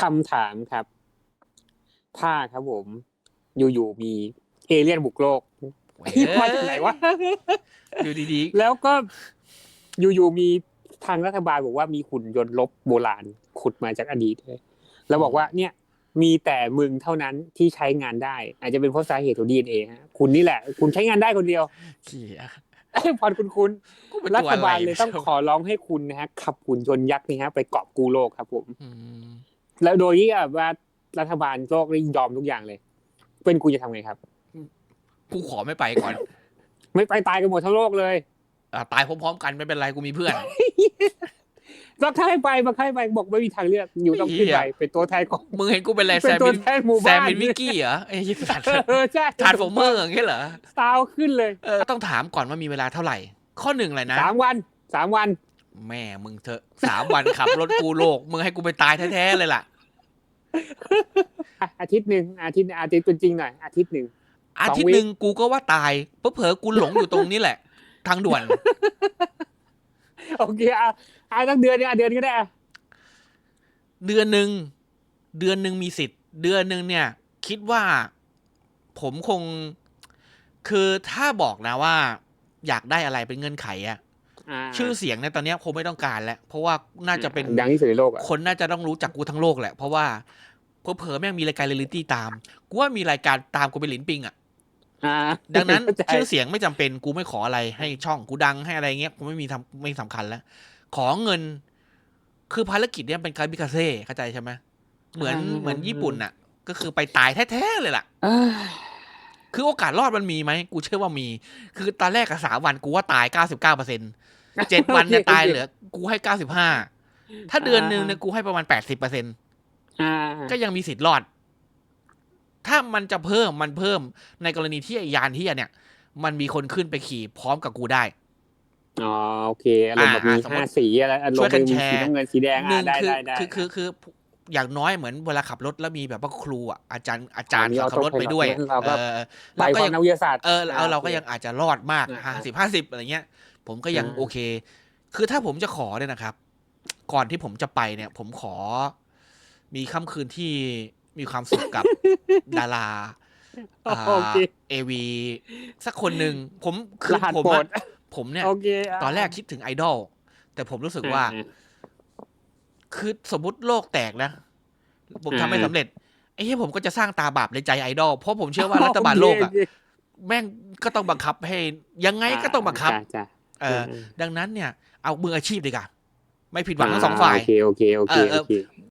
คำถามครับ ถ้าครับผม อยู่ๆมีเอเลี่ยนบุกโลกมาจากไหนวะอยู่ดีแล้วก็อยู่ๆมีทางรัฐบาลบอกว่ามีหุ่นยนต์ลบโบราณขุดมาจากอดีตเลยแล้วบอกว่าเนี่ย มีแต่มึงเท่านั้นที่ใช้งานได้ อาจจะเป็นเพราะสาเหตุของดีเอฮะคุณนี่แหละ คุณใช้งานได้คนเดียวๆเชี่ยพอคุณคุณกูเป็นรัตัวฐอะไรบาลเลยต้องขอร้องให้คุณนะฮะขับหุ่นยนต์ยักษ์นี่ฮะ ไปเกาะกูโลกครับผมอืม แล้วโดยที่แบบว่ารัฐบาลโลกนี่ยอมทุกอย่างเลย เป็นคุณจะทำไงครับกูขอไม่ไปก่อน ไม่ไปตายกันหมดทั้งโลกเลยอะตายพร้อมๆกันไม่เป็นไรกูมีเพื่อนก็ถ้าให้ไปมาให้ไปบอกไม่มีทางเลือกอยู่ต้องขึ้นไปเป็นตัวแทนของมึงเห็นกูเป็นอะไรแซเป็นมตัวมินแทนหมู่แซมบ้านมินวิกกี้เหรอไอ้ยี่สัตว์เออใช่ทาร์ดฟอร์เมอร์อย่างเงี้ยเหรอสาวขึ้นเลยเออต้องถามก่อนว่ามีเวลาเท่าไหร่ ข้อหนึ่งเลยนะสามวันสามวัน แม่มึงเถอะสามวันขับรถกูโลก มึงให้กูไปตายแท้ๆเลยล่ะ อะอาทิตย์หนึ่งอาทิตย์อาทิตย์เป็นจริงหน่อยอาทิตย์หนึ่งอาทิตย์หนึ่งกูก็ว่าตายเพอเผลอๆกูหลงอยู่ตรงนี้แหละ ทางด่วน โอเคอะอะตั้งเดือนเนี่ยอะเดือนก็ได้อะเดือนหนึ่งเดือนหนึ่งมีสิทธิ์ เดือนหนึ่งเนี่ย คิดว่าผมคง คือถ้าบอกนะว่า อยากได้อะไรเป็นเงื่อนไขอะอ่าชื่อเสียงในยตอนเนี้ยคงไม่ต้องการแล้ว เพราะว่าน่าจะเป็นดังที่สุดในโลกอะคนน่าจะต้องรู้จักกูทั้งโลกแหละ เพราะว่า เผลอๆแม่งมีรายการเรียลลิตี้ตาม กูว่ามีรายการตามกูเป็นหลินปิงอะอ่าดังนั้นเข้าใจชื่อเสียงไม่จำเป็นกูไม่ขออะไรให้ช่องกูดังให้อะไรเงี้ยกูไม่มีทำไม่สำคัญแล้ว ขอเงิน คือภารกิจเนี้ยเป็นการบิคาเซ่เข้าใจใช่ไหมเหมือนเหมือนญี่ปุ่นน่ะ ก็คือไปตายแท้ๆเลยล่ะอ่าคือโอกาสรอดมันมีไหมกูเชื่อว่ามี คือตอนแรกกับสามวันกูว่าตายเก้าสิบเก้าเปอร์เซ็นเจ็ดวันเนี่ยตายเหลือ กูให้เก้าสิบห้าถ้าเดือนหนึ่งเนี่ยกูให้ประมาณแปดสิบเปอร์เซ็นอ่า ก็ยังมีสิทธิ์รอด ถ้ามันจะเพิ่มมันเพิ่มในกรณีที่ไอ้ยานที่เนี่ย มันมีคนขึ้นไปขี่พร้อมกับกูได้อ๋อโอเคอารมณ์แบบมีอ่าสมมุติห้าสีอะไรอารมช่วยณ์กัเป็นนแชร์สีน้ำเงินสีแดงหนึ่อ่างได้คือได้ได้คือคือคืออย่างน้อยเหมือนเวลาขับรถแล้วมีแบบว่าครูอะอาจารย์อาจารย์อ๋อมีขับรถไปด้วย autopilot เราก็เออไปเราก็ควายัมงนักวิทยาศาสตร์เออเอาเราก็โอเคยังอาจจะรอดมากอ่าห้าสิบห้าสิบอะไรเงี้ย ผมก็ยังอ่าโอเค คือถ้าผมจะขอเนี่ยนะครับ ก่อนที่ผมจะไปเนี่ย ผมขอ มีค่ำคืนที่มีความสุขกับดาราอ่าโอเคเอวีสักคนหนึ่งผมคืรอหัสผมโปรอะดผมเนี่ยโอเคะตอนแรกคิดถึงไอดอลแต่ผมรู้สึกว่าอ่คือสมมติโลกแตกนะ ผมทำไม่อ่าสำเร็จไอ้ที่ผมก็จะสร้างตาบาปในใจไอดอลเพราะผมเชื่อว่ารัฐบาลโลกอะโเคแม่งก็ต้องบังคับให้ยังไงก็ต้องบังคับจ้ะจ้ะเออ ดังนั้นเนี่ย เอามืออาชีพดีกว่าไม่ผิดหวังทั้งสองฝ่ายโอเคโอเคโอเคเออเอโออเค